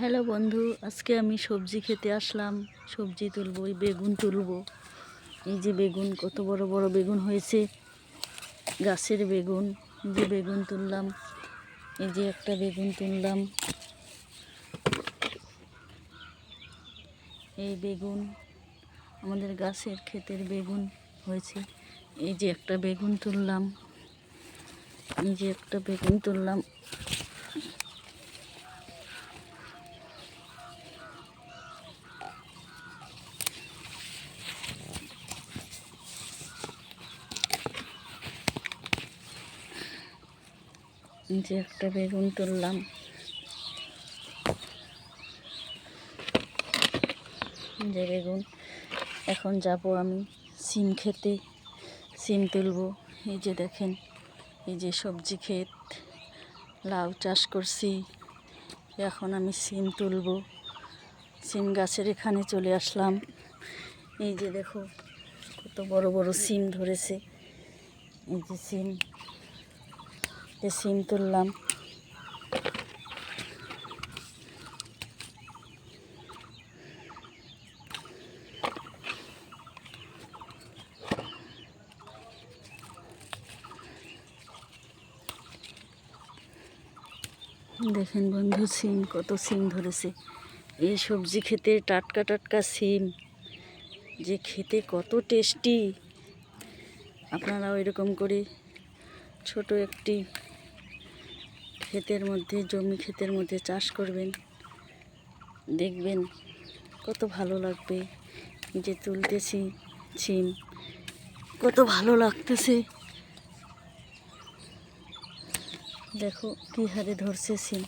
Hello বন্ধু, আজকে আমি সবজি খেতে আসলাম। সবজি তুলবো বেগুন তুলবো। এই যে বেগুন, কত বড় বড় বেগুন হয়েছে। গাছের বেগুন যে বেগুন তুললাম। এই যে একটা বেগুন তুললাম। এই বেগুন, আমাদের গাছের ক্ষেতের বেগুন হয়েছে। এই যে একটা বেগুন তুললাম। এই যে একটা বেগুন তুললাম। যে একটা বেগুন তুললাম। যে বেগুন। এখন যাব আমি সিম খেতে। সিম তুলবো। এই যে দেখেন, এই যে সবজি ক্ষেত। লাউ চাষ করছি। এখন আমি সিম তুলবো। সিম গাছের এখানে চলে আসলাম। এই যে দেখো, কত বড় বড় সিম ধরেছে। এই যে সিম। যে সিম তুললাম। দেখেন বন্ধু, সিম কত সিম ধরেছে। এই সবজি খেতে টাটকা টাটকা সিম, যে খেতে কত টেস্টি। আপনারাও এরকম করে ছোট একটি ক্ষেতের মধ্যে, জমি ক্ষেতের মধ্যে চাষ করবেন। দেখবেন কত ভালো লাগবে। যে তুলতেছি ছিম, কত ভালো লাগতেছে। দেখো কী হারে ধরছে সিম